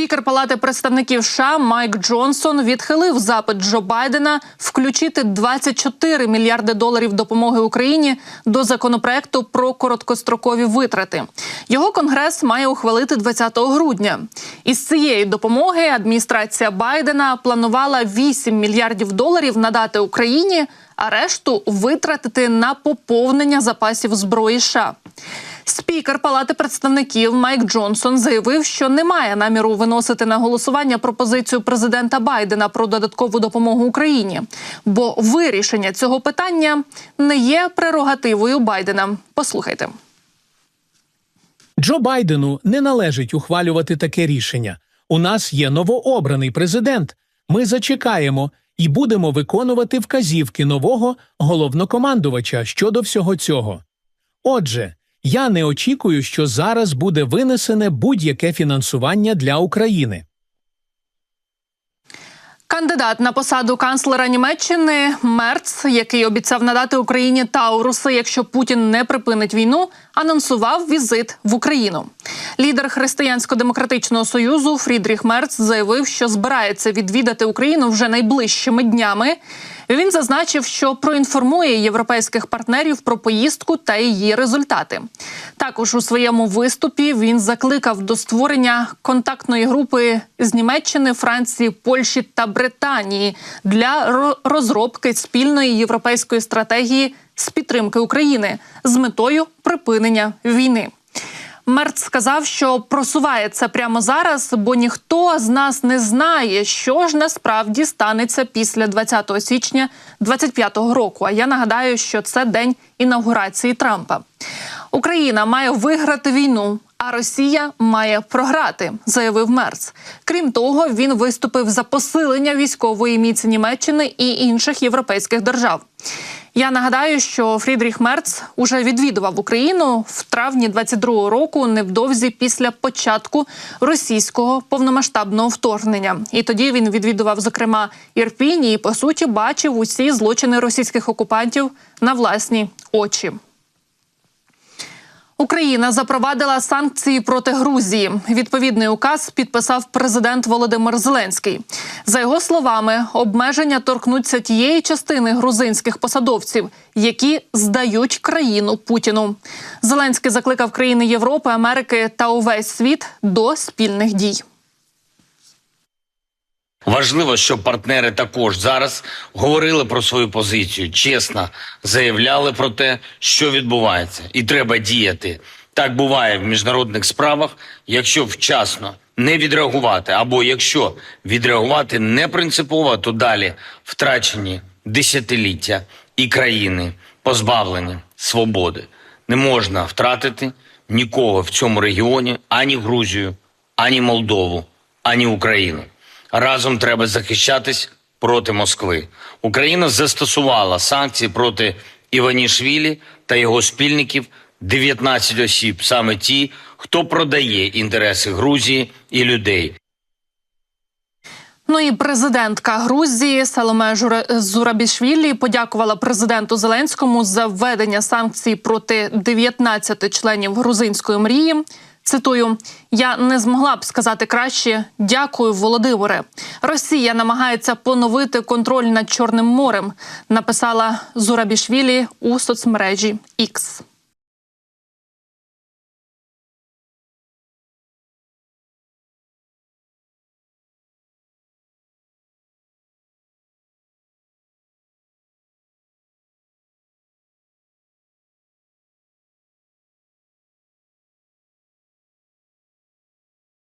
Спікер Палати представників США Майк Джонсон відхилив запит Джо Байдена включити 24 мільярди доларів допомоги Україні до законопроекту про короткострокові витрати. Його конгрес має ухвалити 20 грудня. Із цієї допомоги адміністрація Байдена планувала 8 мільярдів доларів надати Україні, а решту витратити на поповнення запасів зброї. США. Спікер Палати представників Майк Джонсон заявив, що не має наміру виносити на голосування пропозицію президента Байдена про додаткову допомогу Україні, бо вирішення цього питання не є прерогативою Байдена. Послухайте. Джо Байдену не належить ухвалювати таке рішення. У нас є новообраний президент. Ми зачекаємо і будемо виконувати вказівки нового головнокомандувача щодо всього цього. Отже, я не очікую, що зараз буде винесене будь-яке фінансування для України. Кандидат на посаду канцлера Німеччини Мерц, який обіцяв надати Україні Тауруси, якщо Путін не припинить війну, анонсував візит в Україну. Лідер Християнсько-демократичного союзу Фрідріх Мерц заявив, що збирається відвідати Україну вже найближчими днями. Він зазначив, що проінформує європейських партнерів про поїздку та її результати. Також у своєму виступі він закликав до створення контактної групи з Німеччини, Франції, Польщі та Британії для розробки спільної європейської стратегії з підтримки України з метою припинення війни. Мерц сказав, що просуває це прямо зараз, бо ніхто з нас не знає, що ж насправді станеться після 20 січня 25-го року. А я нагадаю, що це день інаугурації Трампа. Україна має виграти війну, а Росія має програти, заявив Мерц. Крім того, він виступив за посилення військової міці Німеччини і інших європейських держав. Я нагадаю, що Фрідріх Мерц уже відвідував Україну в травні 22-го року, невдовзі після початку російського повномасштабного вторгнення. І тоді він відвідував зокрема Ірпінь і по суті бачив усі злочини російських окупантів на власні очі. Україна запровадила санкції проти Грузії. Відповідний указ підписав президент Володимир Зеленський. За його словами, обмеження торкнуться тієї частини грузинських посадовців, які здають країну Путіну. Зеленський закликав країни Європи, Америки та увесь світ до спільних дій. Важливо, щоб партнери також зараз говорили про свою позицію, чесно заявляли про те, що відбувається, і треба діяти. Так буває в міжнародних справах, якщо вчасно не відреагувати, або якщо відреагувати не принципово, то далі втрачені десятиліття і країни позбавлені свободи. Не можна втратити нікого в цьому регіоні ані Грузію, ані Молдову, ані Україну. Разом треба захищатись проти Москви. Україна застосувала санкції проти Іванішвілі та його спільників 19 осіб, саме ті, хто продає інтереси Грузії і людей. Ну і президентка Грузії Саломе Зурабішвілі подякувала президенту Зеленському за введення санкцій проти 19 членів грузинської мрії. Цитую: я не змогла б сказати краще дякую, Володимире. Росія намагається поновити контроль над Чорним морем. Написала Зурабішвілі у соцмережі X.